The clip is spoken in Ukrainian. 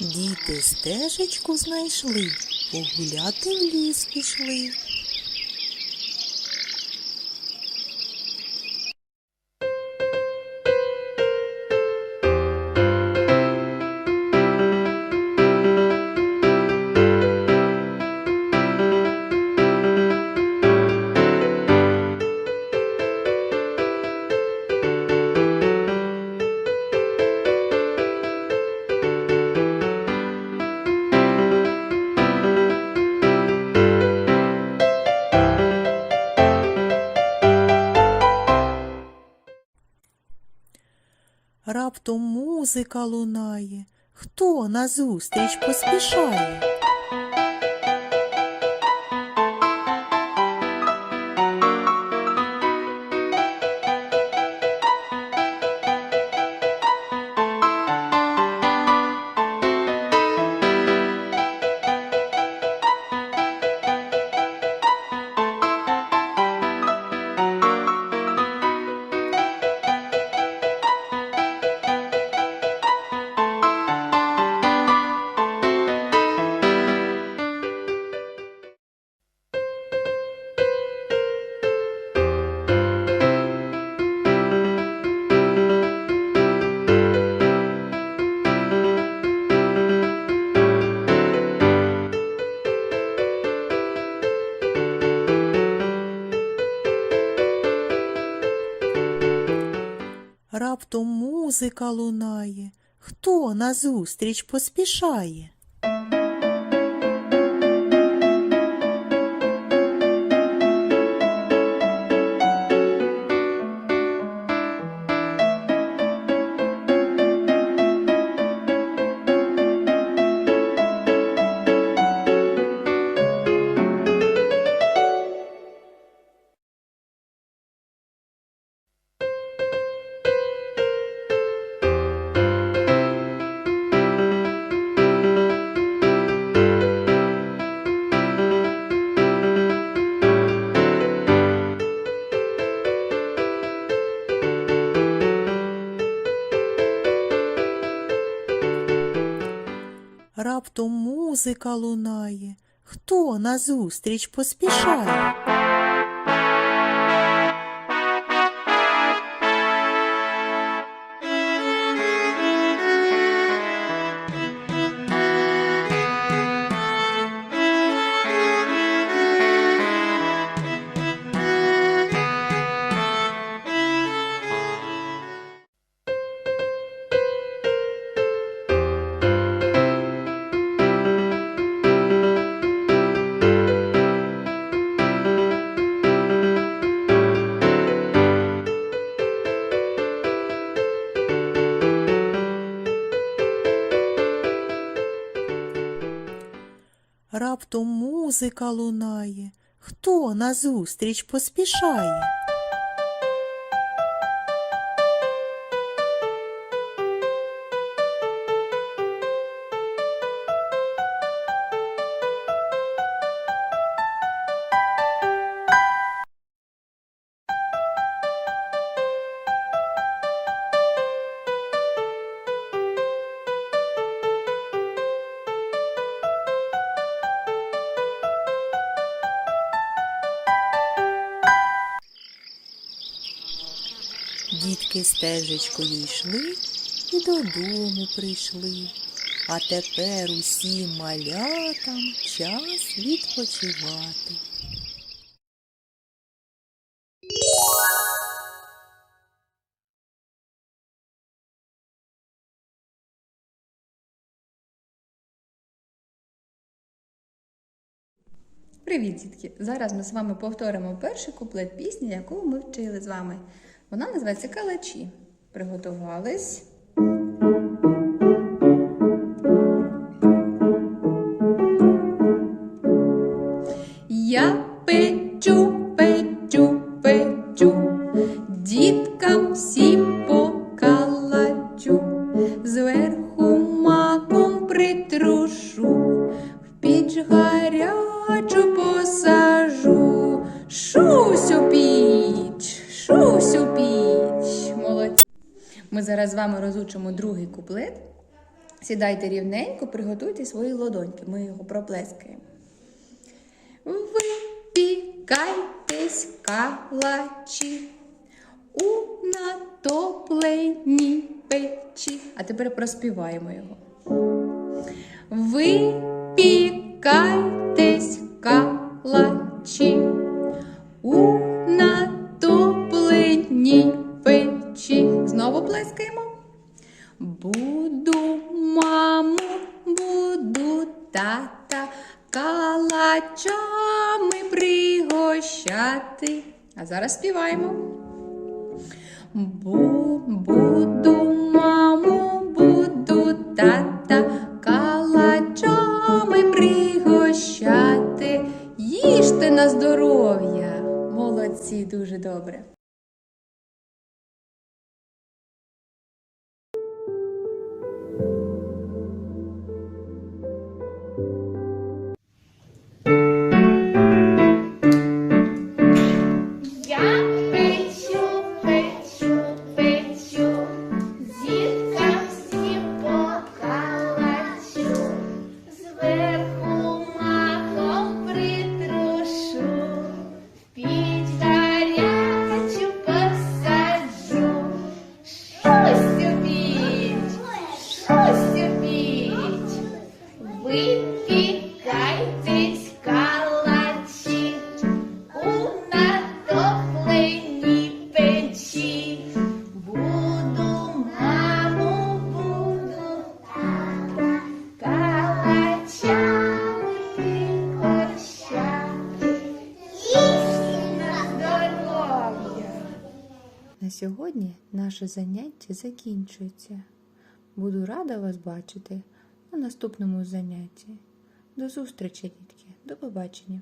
Діти стежечку знайшли, погуляти в ліс пішли. Раптом музика лунає. Хто назустріч поспішає? Раптом музика лунає. Хто назустріч поспішає? Раптом музика лунає. Хто назустріч поспішає? Раптом музика лунає. Хто назустріч поспішає? Дітки стежечкою йшли і додому прийшли. А тепер усім малятам час відпочивати. Привіт, дітки! Зараз ми з вами повторимо перший куплет пісні, яку ми вчили з вами. Вона називається Калачі. Приготувались. Ми зараз з вами розучимо другий куплет. Сідайте рівненько, приготуйте свої ладоньки. Ми його проплескаємо. Випікайтесь калачі у натопленій печі. А тепер проспіваємо його. Випікайтесь тата калачами пригощати. А зараз співаємо. Бу, буду маму, буду тата калачами пригощати. Їжте на здоров'я. Молодці, дуже добре. На сьогодні наше заняття закінчується. Буду рада вас бачити на наступному занятті. До зустрічі, дітки. До побачення.